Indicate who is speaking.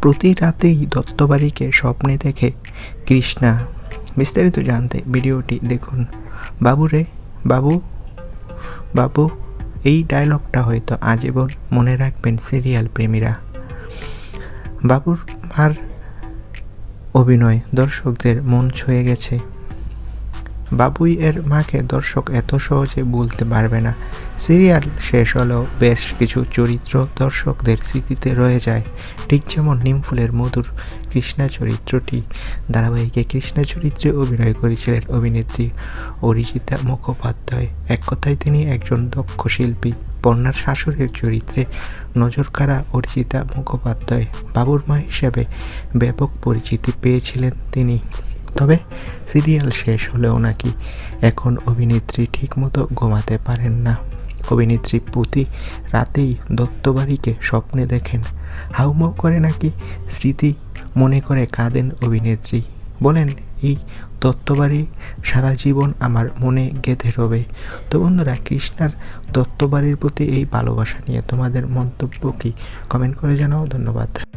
Speaker 1: প্রতি রাতেই দত্তবাড়িকে স্বপ্নে দেখে কৃষ্ণা। বিস্তারিত জানতে ভিডিওটি দেখুন। বাবু রে বাবু। বাবু, এই ডায়লগটা হয়তো আজীবন মনে রাখবেন সিরিয়াল প্রেমীরা। বাবুর আর অভিনয় দর্শকদের মন ছুঁয়ে গেছে। বাবুই এর মাকে দর্শক এত সহজে বলতে পারবে না। সিরিয়াল শেষ হলেও বেশ কিছু চরিত্র দর্শকদের স্মৃতিতে রয়ে যায়। ঠিক যেমন নিমফুলের মধুর কৃষ্ণা চরিত্রটি, ধারাবাহিকে কৃষ্ণা চরিত্রে অভিনয় করেছিলেন অভিনেত্রী অরিজিতা মুখোপাধ্যায়। এক কথায় তিনি একজন দক্ষ শিল্পী, বন্যার শাশুড়ির চরিত্রে নজরকাড়া অরিজিতা মুখোপাধ্যায়। বাবুর মা হিসেবে ব্যাপক পরিচিতি পেয়েছিলেন তিনি। তবে সিরিয়াল শেষ হলেও নাকি এখন অভিনেত্রী ঠিকমতো ঘুমাতে পারেন না। অভিনেত্রী প্রতি রাতেই দত্তবাড়িকে স্বপ্নে দেখেন। হাউমাউ করে নাকি স্মৃতি মনে করে কাঁদেন অভিনেত্রী। বলেন, এই দত্তবাড়ি সারা জীবন আমার মনে গেঁথে রবে। তো বন্ধুরা, কৃষ্ণার দত্তবাড়ির প্রতি এই ভালোবাসা নিয়ে তোমাদের মন্তব্য কি? কমেন্ট করে জানাও, ধন্যবাদ।